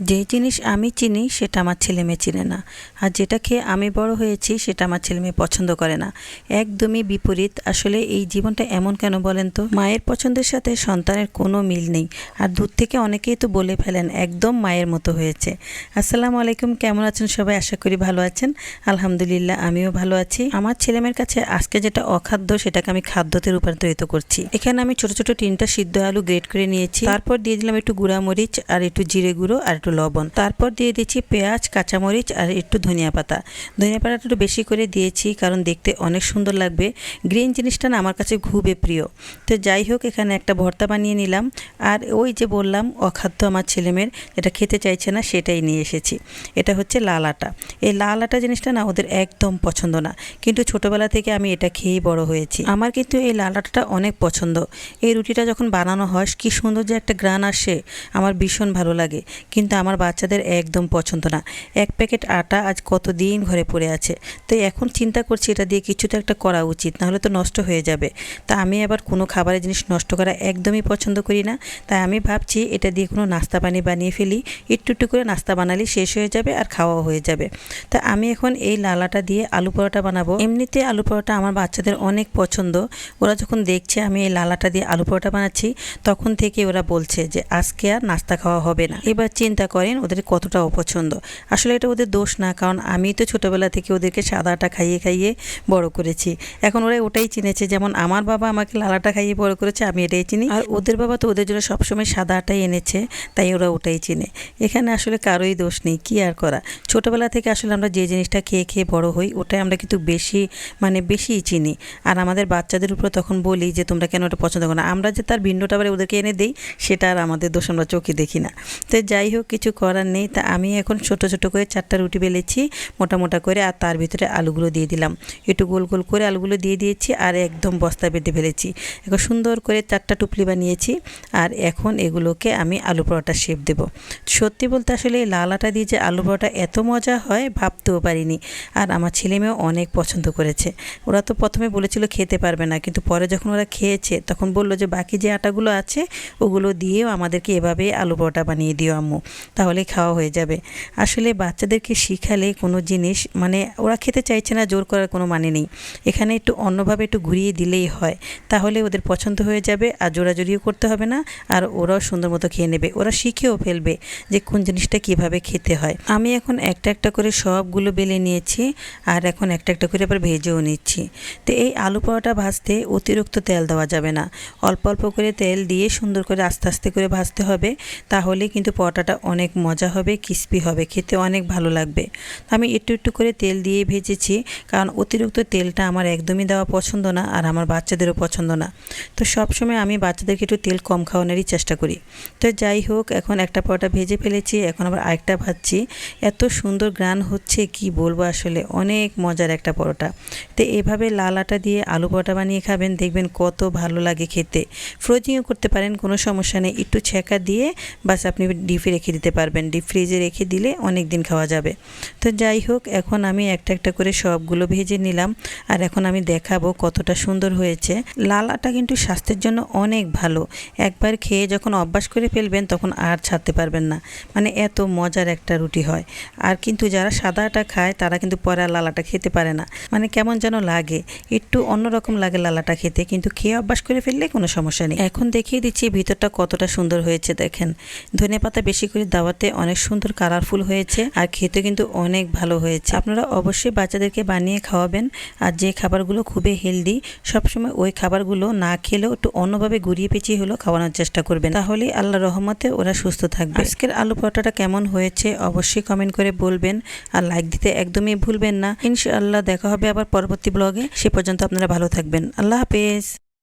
যে জিনিস আমি চিনি, সেটা আমার ছেলে মেয়ে চিনে না। আর যেটা খেয়ে আমি বড় হয়েছি, সেটা আমার ছেলে মেয়ে পছন্দ করে না। একদমই বিপরীত। আসলে এই জীবনটা এমন কেন বলেন তো? মায়ের পছন্দের সাথে সন্তানের কোনো মিল নেই। আর দূর থেকে অনেকেই তো বলে ফেলেন, একদম মায়ের মতো হয়েছে। আসসালামু আলাইকুম, কেমন আছেন সবাই? আশা করি ভালো আছেন। আলহামদুলিল্লাহ, আমিও ভালো আছি। আমার ছেলে মেয়ের কাছে আজকে যেটা অখাদ্য, সেটাকে আমি খাদ্যতে রূপান্তরিত করছি। এখানে আমি ছোট ছোট তিনটা সিদ্ধ আলু গ্রেট করে নিয়েছি। তারপর দিয়ে দিলাম একটু গুঁড়া মরিচ আর একটু জিরে গুঁড়ো আর একটু লবণ, তারপর দিয়ে দিচ্ছি পেঁয়াজ, কাঁচামরিচ আর একটু ধনিয়া পাতা। ধনিয়া পাতাটা একটু বেশি করে দিয়েছি কারণ দেখতে অনেক সুন্দর লাগবে। গ্রিন জিনিসটা না আমার কাছে খুবই প্রিয়। তো যাই হোক, এখানে একটা ভর্তা বানিয়ে নিলাম। আর ওই যে বললাম, অখাদ্য আমার ছেলেমেয়ের, যেটা খেতে চাইছে না, সেটাই নিয়ে এসেছি। এটা হচ্ছে লাল আটা। এই লাল আটা জিনিসটা না ওদের একদম পছন্দ না। কিন্তু ছোটোবেলা থেকে আমি এটা খেয়েই বড় হয়েছি। আমার কিন্তু এই লাল আটাটা অনেক পছন্দ। এই রুটিটা যখন বানানো হয়, কি সুন্দর যে একটা গ্রান আসে, আমার ভীষণ ভালো লাগে। কিন্তু আমার বাচ্চাদের একদম পছন্দ না। এক প্যাকেট আটা আজ কতদিন ঘরে পড়ে আছে? তো এখন চিন্তা করছি এটা দিয়ে কিছু তো একটা করা উচিত, নাহলে তো নষ্ট হয়ে যাবে। তা আমি আবার কোনো খাবারের জিনিস নষ্ট করা একদমই পছন্দ করি না। তাই আমি ভাবছি এটা দিয়ে কোনো নাস্তা পানি বানিয়ে ফেলি, একটু একটু করে নাস্তা বানালে শেষ হয়ে যাবে আর খাওয়াও হয়ে যাবে। তা আমি এখন এই লালাটা দিয়ে আলু পরোটা বানাবো। এমনিতে আলু পরোটা আমার বাচ্চাদের অনেক পছন্দ। ওরা যখন দেখছে আমি এই লালাটা দিয়ে আলু পরোটা বানাচ্ছি, তখন থেকে ওরা বলছে যে, আজকে আর নাস্তা খাওয়া হবে না। এবার চিন্তা করেন ওদের কতটা অপছন্দ। আসলে এটা ওদের দোষ না, কারণ আমি তো ছোটোবেলা থেকে ওদেরকে সাদাটা খাইয়ে খাইয়ে বড় করেছি। এখন ওরা ওটাই চিনেছে, যেমন আমার বাবা আমাকে লালাটা খাইয়ে বড় করেছে, আমি এটাই চিনি। আর ওদের বাবা তো ওদের জন্য সবসময় সাদাটাই এনেছে, তাই ওরা ওটাই চিনে। এখানে আসলে কারোই দোষ নেই, কী আর করা? ছোটোবেলা থেকে আসলে আমরা যে জিনিসটা খেয়ে খেয়ে বড় হই, ওটাই আমরা কিন্তু বেশি মানে বেশিই চিনি। আর আমাদের বাচ্চাদের উপর তখন বলি যে, তোমরা কেন ওটা পছন্দ করো না? আমরা যে তার ভিন্নটা আবার ওদেরকে এনে দিই, সেটা আর আমাদের দোষ আমরা চোখে দেখি না। তো যাই হোক কিছু করার নেই, তা আমি এখন ছোট ছোট করে চারটা রুটি বেলেছি, মোটা মোটা করে, আর তার ভিতরে আলুগুলো দিয়ে দিলাম। একটু গোল গোল করে আলুগুলো দিয়ে দিয়েছি, আর একদম বস্তা বেঁধে ফেলেছি। এখন সুন্দর করে চারটা টুপলি বানিয়েছি, আর এখন এগুলোকে আমি আলু পরোটা শেপ দেব। সত্যি বলতে আসলে এই লাল আটা দিয়ে যে আলু পরোটা এত মজা হয়, ভাবতেও পারিনি। আর আমার ছেলে মেয়েও অনেক পছন্দ করেছে। ওরা তো প্রথমে বলেছিল খেতে পারবে না, কিন্তু পরে যখন ওরা খেয়েছে, তখন বলল যে বাকি যে আটাগুলো আছে, ওগুলো দিয়েও আমাদেরকে এভাবে আলু পরোটা বানিয়ে দিও আম্মু। তাহলে খাওয়া হয়ে যাবে। আসলে বাচ্চাদেরকে শিখালে কোনো জিনিস মানে ওরা খেতে চাইছে না, জোর করার কোনো মানে নেই। এখানে একটু অন্যভাবে একটু ঘুরিয়ে দিলেই হয়। তাহলে ওদের পছন্দ হয়ে যাবে আর জোরাজুরিও করতে হবে না আর ওরাও সুন্দর মতো খেয়ে নেবে। ওরা শিখেও ফেলবে যে কোন জিনিসটা কীভাবে খেতে হয়। আমি এখন একটা একটা করে সবগুলো বেলে নিয়েছি আর এখন একটা একটা করে আবার ভেজেও নিচ্ছি। তো এই আলু পরোটা ভাজতে অতিরিক্ত তেল দেওয়া যাবে না। অল্প অল্প করে তেল দিয়ে সুন্দর করে আস্তে আস্তে করে ভাজতে হবে। তাহলে কিন্তু পরোটাটা অনেক মজা হবে ক্রিস্পি হবে, খেতে অনেক ভালো লাগবে। তো আমি একটু একটু করে তেল দিয়ে ভেজেছি, কারণ অতিরিক্ত তেলটা আমার একদমই দেওয়া পছন্দ না আর আমার বাচ্চাদেরও পছন্দ না। তো সবসময় আমি বাচ্চাদেরকে একটু তেল কম খাওয়ানোরই চেষ্টা করি। তো যাই হোক, এখন একটা পরোটা ভেজে ফেলেছি, এখন আবার আরেকটা ভাজছি। এত সুন্দর গ্রান হচ্ছে, কি বলব আসলে? অনেক মজার একটা পরোটা। তো এভাবে লাল আটা দিয়ে আলু পরোটা বানিয়ে খাবেন, দেখবেন কত ভালো লাগে খেতে। ফ্রোজিংও করতে পারেন, কোনো সমস্যা নেই। একটু ছেঁকা দিয়ে বাস আপনি ডিপে রেখে দিতে পারবেন। ডিপ ফ্রিজে রেখে দিলে অনেক দিন খাওয়া যাবে। তো যাই হোক, এখন আমি একটা একটা করে সবগুলো ভেজে নিলাম। আর এখন আমি দেখাবো কতটা সুন্দর হয়েছে। লাল আটা কিন্তু স্বাস্থ্যের জন্য অনেক ভালো। একবার খেয়ে যখন অভ্যাস করে ফেলবেন, তখন আর ছাড়তে পারবেন না। মানে এত মজার একটা রুটি হয়। আর কিন্তু যারা সাদা আটা খায়, তারা কিন্তু পরে আর লালাটা খেতে পারে না। মানে কেমন যেন লাগে। একটু অন্যরকম লাগে লালাটা খেতে। কিন্তু খেয়ে অভ্যাস করে ফেললে কোনো সমস্যা নেই। এখন দেখিয়ে দিচ্ছি ভিতরটা কতটা সুন্দর হয়েছে, দেখেন। ধনে পাতা বেশি করে দাওয়াতে অনেক সুন্দর কালারফুল হয়েছে আর খেতে কিন্তু অনেক ভালো হয়েছে। আপনারা অবশ্যই বাচ্চাদেরকে বানিয়ে খাওয়াবেন আর যে খাবারগুলো খুবই হেলদি সবসময় ওই খাবারগুলো না খেলেও একটু অন্যভাবে ঘুরিয়ে পেঁচিয়ে হলেও খাওয়ানোর চেষ্টা করবেন। তাহলে আল্লাহ রহমতে ওরা সুস্থ থাকবে। আজকের আলু পরোটাটা কেমন হয়েছে অবশ্যই কমেন্ট করে বলবেন আর লাইক দিতে একদমই ভুলবেন না। ইনশাআল্লাহ দেখা হবে আবার পরবর্তী ব্লগে সে পর্যন্ত আপনারা ভালো থাকবেন। আল্লাহ হাফেজ।